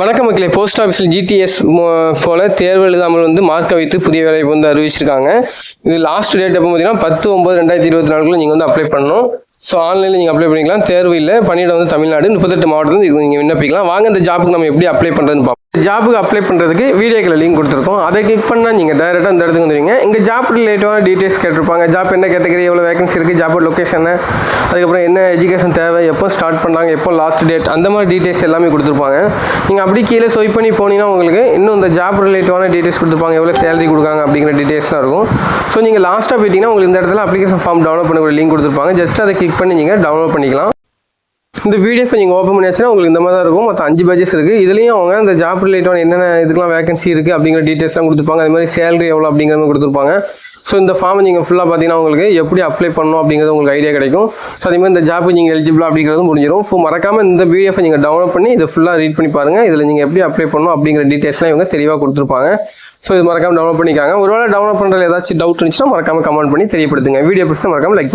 வணக்க மக்களே. போஸ்ட் ஆஃபீஸில் ஜிடிஎஸ் போல தேர்வு எழுதாமல் வந்து மார்க்கை வைத்து புதிய வேலை வந்து அறிவிச்சிருக்காங்க. இது லாஸ்ட் டேட் எப்போ பார்த்தீங்கன்னா பத்து ஒம்பது ரெண்டாயிரத்தி இருபத்தி நாலுக்குள்ள நீங்கள் வந்து அப்ளை பண்ணணும். ஸோ ஆன்லைனில் நீங்கள் அப்ளை பண்ணிக்கலாம். தேர்வு இல்லை. பணியிடம் வந்து தமிழ்நாடு. முப்பத்தெட்டு மாவட்டத்தில் இது நீங்கள் விண்ணப்பிக்கலாம். வாங்க இந்த ஜாப்புக்கு நம்ம எப்படி அப்ளை பண்ணுறதுன்னு பார்ப்போம் ஜாபுக்கு அப்ளை பண்ணுறதுக்கு வீடியோக்கில் லிங்க் கொடுத்துருக்கோம். அதை கிளிக் பண்ணால் நீங்கள் டேரெக்டாக அந்த இடத்துக்கு வந்துடுவீங்க இங்கே ஜாப் ரிலேட்டிவான டீட்டெயில்ஸ் கேட்டிருப்பாங்க. ஜாப் என்ன கேட்டகரி எவ்வளோ வேகன்சி இருக்குது ஜாப் லொக்கேஷன் அதுக்கப்புறம் என்ன எஜுகேஷன் தேவை எப்போ ஸ்டார்ட் பண்ணாங்க எப்போ லாஸ்ட் டேட் அந்த மாதிரி டீட்டெயில்ஸ் எல்லாமே கொடுத்துருப்பாங்க. நீங்கள் அப்படி கீழே ஸ்வைப் பண்ணி போனீங்கன்னா உங்களுக்கு இன்னும் இந்த ஜாப் ரிலேட்டிவான டீட்டெயில்ஸ் கொடுத்துருப்பாங்க. எவ்வளோ சேலரி கொடுக்காங்க அப்படிங்கிற டீட்டெயில்ஸ்லாம் இருக்கும். ஸோ நீங்கள் லாஸ்ட்டாக போயிட்டீங்கன்னா உங்களுக்கு இந்த இடத்துல அப்ளிகேஷன் ஃபார்ம் டவுன்லோட் பண்ணக்கூடிய லிங்க் கொடுத்துருப்பாங்க. ஜஸ்ட் அதை கிளிக் பண்ணி நீங்கள் டவுன்லோட் பண்ணிக்கலாம். இந்த பிடிஎஃப் நீங்கள் ஓப்பன் பண்ணியாச்சுன்னா உங்களுக்கு இந்த மாதிரி தான் இருக்கும். மொத்தம் அஞ்சு பேஜஸ் இருக்குது இதுலேயும் அவங்க இந்த ஜாப் ரிலேட்டான என்னென்ன இதுக்கெல்லாம் வேகன்சி இருக்குது அப்படிங்கிற டீட்டெயில்ஸ்லாம் கொடுத்துருப்பாங்க. அது மாதிரி சேலரி எவ்வளோ அப்படிங்கிற மாதிரி கொடுத்துருப்பாங்க. ஸோ இந்த ஃபார்ம் நீங்கள் ஃபுல்லாக பார்த்தீங்கன்னா உங்களுக்கு எப்படி அப்ளை பண்ணணும் அப்படிங்கிறது உங்களுக்கு ஐடியா கிடைக்கும். ஸோ அதே மாதிரி இந்த ஜாப்பு நீங்கள் எலிஜிபிள் அப்படிங்கிறது முடிஞ்சிடும் ஸோ மறக்காமல் இந்த பிடிஎஃப் நீங்கள் டவுன்லோட் பண்ணி இதை ஃபுல்லாக ரீட் பண்ணி பாருங்கள் இதில் நீங்கள் எப்படி அப்ளை பண்ணணும் அப்படிங்கிற டீட்டெயில்ஸ்லாம் இவங்க தெளிவாக கொடுத்துருப்பாங்க. ஸோ இது மறக்காமல் டவுன்லோட் பண்ணிக்காங்க. ஒருவேளை டவுன்லோட் பண்ணுறதுல ஏதாச்சும் டவுட் இருந்துச்சுன்னா மறக்காமல் கமெண்ட் பண்ணி தெரியப்படுத்துங்க. வீடியோ பிடிச்சா மறக்காமல் லைக்